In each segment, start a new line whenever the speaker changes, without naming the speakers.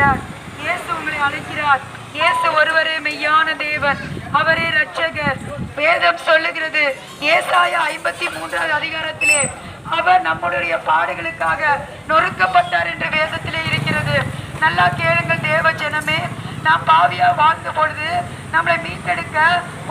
அழைக்கிறார். இயேசு உங்களை அழைக்கிறார். இயேசு ஒருவரே மெய்யான தேவன். அவரே ரட்சகர் வேதம் சொல்லுகிறது ஏசாய ஐம்பத்தி மூன்றாவது அதிகாரத்திலே அவர் நம்முடைய பாடுகளுக்காக நொறுக்கப்பட்டார் என்று வேதத்திலே இருக்கிறது. நல்லா கேளுங்கள் தேவ ஜனமே நாம் பாவியா வாழ்ந்த பொழுது நம்மளை மீட்டெடுக்க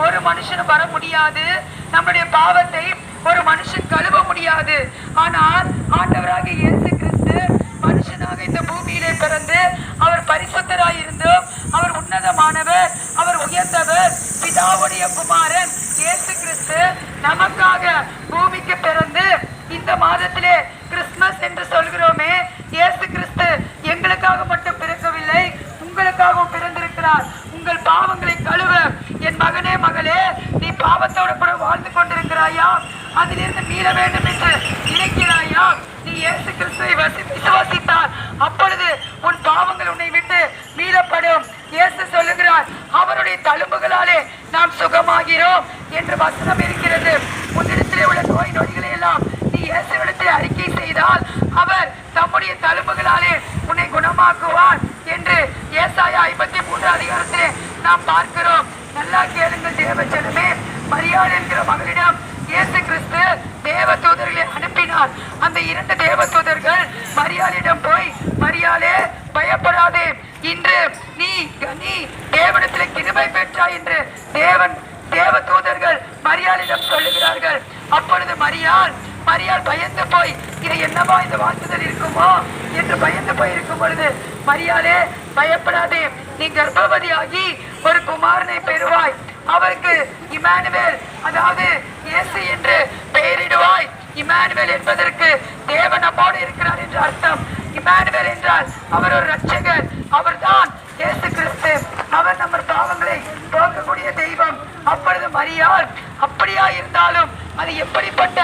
ஒரு மனுஷனும் வர முடியாது. நம்முடைய பாவத்தை ஒரு மனுஷன் கழுவ முடியாது. ஆனால் ஆண்டவராக இயேசு கிறிஸ்து மனுஷனாக இந்த பூமியிலே பிறந்து அவர் பரிசுத்தராய் இருந்தும் அவர் உன்னதமானவர் அவர் உயர்ந்தவர் பிதாவுடைய குமாரன் இயேசு கிறிஸ்து நமக்காக பூமிக்கு பிறந்து இந்த மாதத்திலே கிறிஸ்துமஸ் என்று சொல்கிறோமே இயேசு கிறிஸ்து எங்களுக்காக மட்டும் பிறக்கவில்லை உங்களுக்காகவும் பிறந்திருக்கிறார். உங்கள் பாவங்களை கழுவ என் மகனே மகளே நீ பாவத்தோடு கூட வாழ்ந்து கொண்டிருக்கிறாயா? அதிலிருந்து மீள வேண்டும் என்று நினைக்கிறாயா? நீ இயேசு கிறிஸ்துவை விசுவாசித்தார் அப்பொழுது உன் பாவங்கள் உன்னை விட்டு மீளப்படும். இயேசு சொல்லுகிறார் அவருடைய தழும்புகளாலே நாம் சுகமாகிறோம் என்று வசனம் இருக்கிறது. உன்னிடத்திலே உள்ள நோய் நொடிகளை எல்லாம் நீ இயேசுவிடத்தில் அறிக்கை செய்தால் அவர் தம்முடைய தழும்புகளாலே உன்னை குணமாக்குவார் என்று ஏசாயா ஐம்பத்தி மூன்று அதிகாரத்திலே நாம் பார்க்கிறோம். நல்லா கேளுங்கள் தேவச்சனமே மரியாதை என்கிற மகளிடம் இயேசு கிறிஸ்து தேவ தூதர்களை அனுப்பினார் அந்த இரண்டு தேவ தூதர்கள் மரியாளிடம் போய் மரியாளே பயப்படாதே இன்று நீ நீ தேவனத்தில் கிருபை பெற்றாய் என்று தேவன் தேவ தூதர்கள் மரியாளிடம் சொல்லுகிறார்கள் அப்பொழுது மரியாள் பயந்து போய் இது என்னவா இந்த வாக்குதல் இருக்குமோ என்று பயந்து போய் இருக்கும் பொழுது மரியாளே பயப்படாதே. நீ கர்ப்பவதியாகி ஒரு குமாரனை பெறுவாய். அவருக்கு இமானுவேல் அதாவது இயேசு என்று பெயரிடுவாய். இமானுவேல் என்பதற்கு தேவன் நம்மோடு இருக்கிறார் என்று அர்த்தம். இமானுவேல் என்றால் அவர் ஒரு ரட்சகர் அவர்தான் இயேசு கிறிஸ்து. அவர் நம்ம பாவங்களை போக்கக்கூடிய தெய்வம். அப்பொழுது மரியாள் அப்படியா இருந்தாலும் அது எப்படிப்பட்ட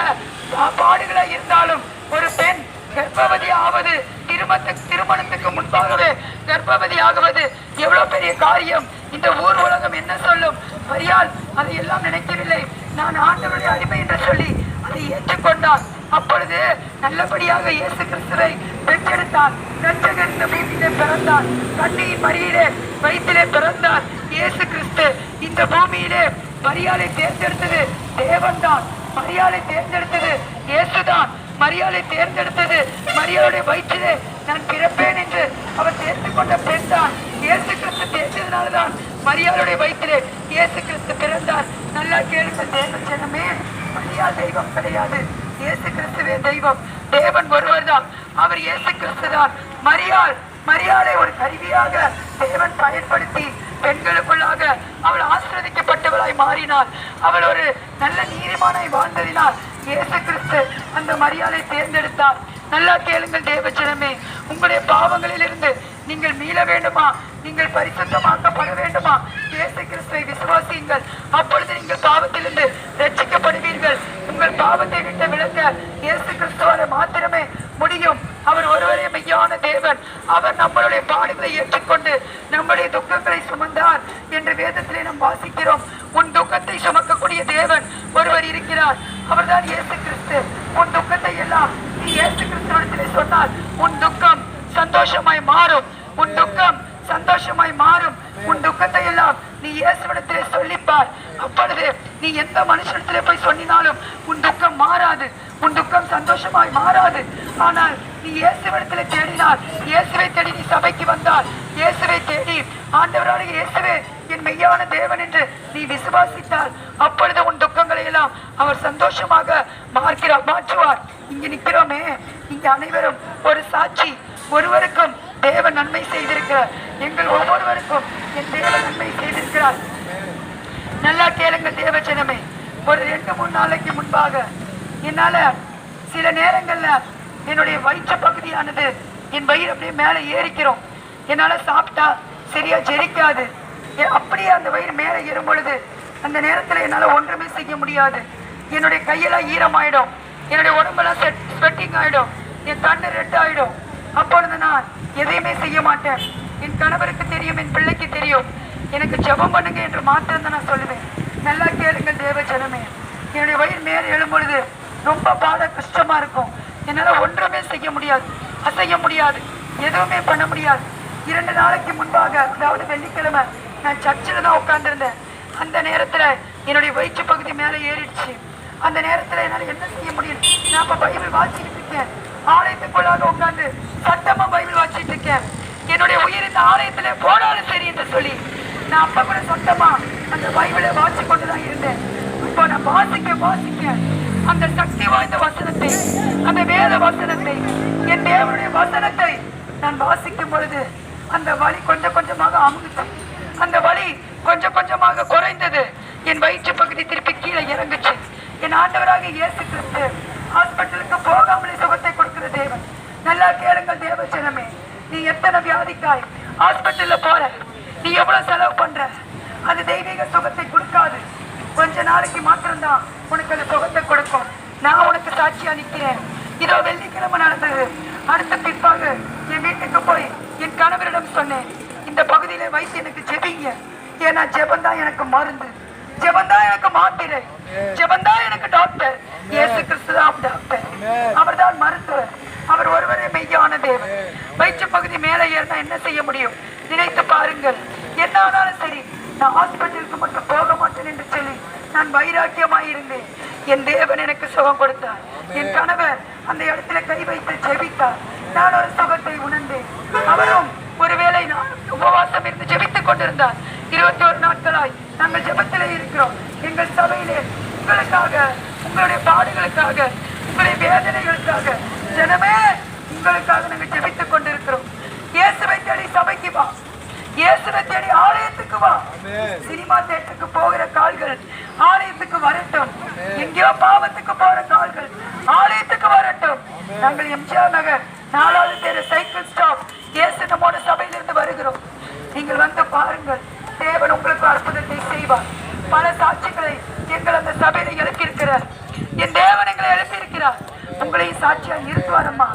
பாடுகளா இருந்தாலும் ஒரு பெண் கர்ப்பவதி ஆவது திருமணத்துக்கு திருமணத்துக்கு முன்பாகவே கர்ப்பவதி ஆகுவது எவ்வளவு பெரிய காரியம்? இந்த ஊர் உலகம் என்ன சொல்லும்? சரியால் அதை எல்லாம் நினைக்கவில்லை. நான் ஆண்டவருடைய அடிமை என்று சொல்லி அதை ஏற்றுக்கொண்டார் அப்பொழுது நல்லபடியாக இயேசு கிறிஸ்துவை பெற்றெடுத்தார் ரட்சகர் இந்த பூமியிலே பிறந்தார் கண்ணியின் மறியிலே வயிற்றிலே பிறந்தார் இயேசு கிறிஸ்து இந்த பூமியிலே மரியாதை தேர்ந்தெடுத்தது தேவன்தான். மரியாதை தேர்ந்தெடுத்தது இயேசுதான். மரியாதை தேர்ந்தெடுத்தது மரியாதை வயிற்றிலே நான் பிறப்பேன் என்று அவர் சேர்த்து கொண்ட பெண் தான். இயேசு கிறிஸ்து தேர்ந்ததுனால்தான் மரியாளுடைய வயிற்றிலே இயேசு கிறிஸ்து பிறந்தார். நல்லா கேளுங்கள் தேவ ஜனமே. மரியா தெய்வம் கிடையாது. இயேசு கிறிஸ்துவே தெய்வம். தேவன் ஒருவர் தான் அவர் இயேசு கிறிஸ்து தான் மரியாள் மரியாதை ஒரு கருவியாக தேவன் பயன்படுத்தி பெண்களுக்குள்ளாக அவள் ஆசிரதிக்கப்பட்டவளாய் மாறினாள் அவள் ஒரு நல்ல நீதிமானாய் வாழ்ந்ததினால் இயேசு கிறிஸ்து அந்த மரியாதை தேர்ந்தெடுத்தார். நல்லா கேளுங்கள் தேவச்சனமே உங்களுடைய பாவங்களிலிருந்து நீங்கள் மீள வேண்டுமா? நீங்கள் பரிசுத்தமாக்கப்பட வேண்டுமா? இயேசு கிறிஸ்துவை விசுவாசியுங்கள். அப்பொழுது நீங்கள் பாவத்திலிருந்து ரட்சிக்கப்படுவீர்கள். உங்கள் பாவத்தை விட்டு விளக்க இயேசு கிறிஸ்துவால மாத்திரமே முடியும். அவர் ஒருவரே மெய்யான தேவன். அவர் நம்மளுடைய பாடுகளை ஏற்றுக்கொண்டு நம்முடைய துக்கங்களை சுமந்தார் என்று வேதத்திலே நாம் வாசிக்கிறோம். உன் துக்கத்தை சுமக்கக்கூடிய தேவன் ஒருவர் இருக்கிறார். அவர்தான் இயேசு கிறிஸ்து உன் துக்கத்தை எல்லாம் நீ இயேசு கிறிஸ்துவத்திலே சொன்னால் உன் துக்கம் சந்தோஷமாய் மாறும். உன் துக்கம் சந்தோஷமாய் மாறும். உன் துக்கத்தை எல்லாம் நீ இயேசுவிடத்திலே சொல்லிப்பார். அப்பொழுது நீ எந்த மனுஷனத்திலே போய் சொன்னினாலும் உன் துக்கம் மாறாது. உன் துக்கம் சந்தோஷமாய் மாறாது. ஆனால் நீ இயேசுவிடத்திலே தேடினால் இயேசுவை தேடி நீ சபைக்கு வந்தால் இயேசுவை தேடி ஆண்டவராக இயேசுவே என் மெய்யான தேவன் என்று நீ விசுவாசித்தால் அப்பொழுது உன் துக்கங்களை எல்லாம் அவர் சந்தோஷமாக மாற்கிறார் மாற்றுவார். இங்கு நிற்கிறோமே. இங்க அனைவரும் ஒரு சாட்சி. ஒருவருக்கும் தேவன் நன்மை செய்திருக்கிறார் எங்கள் ஒவ்வொருவருக்கும் என் தேவன் நன்மை செய்திருக்கிறார். நல்லா கேளுங்கள் தேவச்சனமே ஒரு ரெண்டு மூணு நாளைக்கு முன்பாக என்னால சில நேரங்கள்ல என்னுடைய வயிற்று பகுதியானது என் வயிறு அப்படியே மேலே ஏறிக்கிறோம். என்னால சாப்பிட்டா சரியா ஜெரிக்காது. அப்படியே அந்த வயிறு மேலே ஏறும் பொழுது அந்த நேரத்தில் என்னால் ஒன்றுமே செய்ய முடியாது. என்னுடைய கையெல்லாம் ஈரமாயிடும். என்னுடைய உடம்பெல்லாம் ஸ்வெட்டிங் ஆகிடும் என் தண்ணு ரெட் ஆகிடும் அப்பொழுது நான் எதையுமே செய்ய மாட்டேன். என் கணவருக்கு தெரியும் என் பிள்ளைக்கு தெரியும். எனக்கு ஜெபம் பண்ணுங்க என்று மாத்திரம் தான் நான் சொல்லுவேன். நல்லா கேளுங்கள் தேவ ஜனமே. என்னுடைய வயிறு மேலே எழும் பொழுது ரொம்ப பாட கஷ்டமா இருக்கும். என்னால் ஒன்றுமே செய்ய முடியாது அசைய முடியாது எதுவுமே பண்ண முடியாது. இரண்டு நாளைக்கு முன்பாக அதாவது வெள்ளிக்கிழமை நான் சர்ச்சில் தான் உட்காந்துருந்தேன் அந்த நேரத்தில் என்னுடைய வயிற்று பகுதி மேலே ஏறிடுச்சு. அந்த நேரத்தில் என்னால் என்ன செய்ய முடியும்? நான் இப்போ பைபிள் வாசிக்கிட்டு இருக்கேன். ஆலயத்துக்குள்ளாக உட்காந்து சட்டமாக பைபிள் வாசிட்டு இருக்கேன். என்னுடைய உயிர் இந்த ஆலயத்தில் போனாலும் சரி என்று சொல்லி நான் அப்போ கூட சட்டமாக அந்த பைபிளை வாசி கொண்டுதான் இருந்தேன். இப்போ நான் வாசிக்க வாசிக்க அந்த சக்தி வாய்ந்த வசனத்தை அந்த வேத வசனத்தை என் தேவனுடைய வசனத்தை நான் வாசிக்கும் பொழுது அந்த வலி கொஞ்சம் கொஞ்சமாக அமுங்குச்சு அந்த வலி கொஞ்சம் கொஞ்சமாக குறைந்தது. என் வயிற்று பகுதி திருப்பி கீழே இறங்குச்சு. என் ஆண்டவராக இயேசு கிறிஸ்து ஹாஸ்பிட்டலுக்கு போகாமலே சுகத்தை கொடுக்கிற தேவன். நல்லா கேளுங்கள் தேவச்சனமே நீ எத்தனை வியாதிக்காய்? ஹாஸ்பிட்டல்ல போற. நீ எவ்வளவு செலவு பண்ற? அது தெய்வீக சுகத்தை கொடுக்காது. கொஞ்ச நாளைக்கு மாத்திரம்தான் உனக்கு அந்த சுகத்தை கொடுக்கும். நான் உனக்கு சாட்சியா அளிக்கிறேன் இதோ வெள்ளிக்கிழமை நடந்தது. அடுத்த பிற்பாக என் வீட்டுக்கு போய் சொன்னேன். இந்த பகுதியில வைத்து எனக்கு ஜெபிங்க. ஏன்னா ஜெபந்தான் எனக்கு மருந்து. ஜெபந்தான் எனக்கு மாத்திரை. ஜெபந்தான் எனக்கு டாக்டர். இயேசு கிறிஸ்து தான் டாக்டர் அவர்தான் மருத்துவர். அவர் ஒருவரே மெய்யான தேவன். வயிற்று பகுதி மேலே ஏறினா என்ன செய்ய முடியும்? நினைத்து பாருங்கள். என்ன ஆனாலும் சரி நான் ஹாஸ்பிட்டலுக்கு மட்டும் போக மாட்டேன் என்று சொல்லி நான் வைராக்கியமாய் இருந்தேன். என் தேவன் எனக்கு சுகம் கொடுத்தார். என் கணவர் அந்த இடத்துல கை வைத்து ஜெபித்தார். நான் ஒரு சுகத்தை உணர்ந்தேன். அவரும் ஒருவேளை நான் உபவாசம் இருந்து ஜெபித்துக் கொண்டிருந்தார். இருபத்தி ஒரு நாட்களாய் நாங்கள் ஜெபத்திலே இருக்கிறோம். எங்கள் சபையிலே உங்களுக்காக உங்களுடைய பாடுகளுக்காக உங்களுடைய வேதனைகளுக்காக ஜனமே உங்களுக்காக நாங்கள் ஜெபித்துக் கொண்டிருக்கிறோம். இயேசுவை தேடி சபைக்கு வா. இயேசுவை தேடி ஆலயத்துக்கு வா. சினிமா தேட்டருக்கு போகிற கால்கள் ஆலயத்துக்கு வரட்டும். எங்கேயோ பாவத்துக்கு போற கால்கள் ஆலயத்துக்கு வரட்டும். நாங்கள் எம்ஜிஆர் நகர் செய்வார். பல சாட்சிகளை எங்கள் அந்த சபையில எழுப்பியிருக்கிறார். என் தேவன் எங்களை எழுப்பியிருக்கிறார். உங்களையும் சாட்சியா இருத்துவார் அம்மா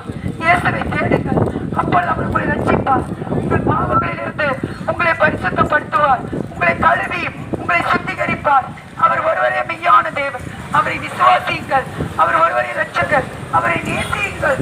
இயேசுவை தேடுங்கள். அப்பொழுது அவர் உங்களை ரட்சிப்பார். உங்கள் பாவங்களிலிருந்து உங்களை பரிசுத்தப்படுத்துவார். உங்களை கழுவி உங்களை சுத்திகரிப்பார். அவர் ஒருவரே மெய்யான தேவன். அவரை விசுவாசியுங்கள். அவர் ஒருவரை ரட்சகர் அவரை நேசியுங்கள்.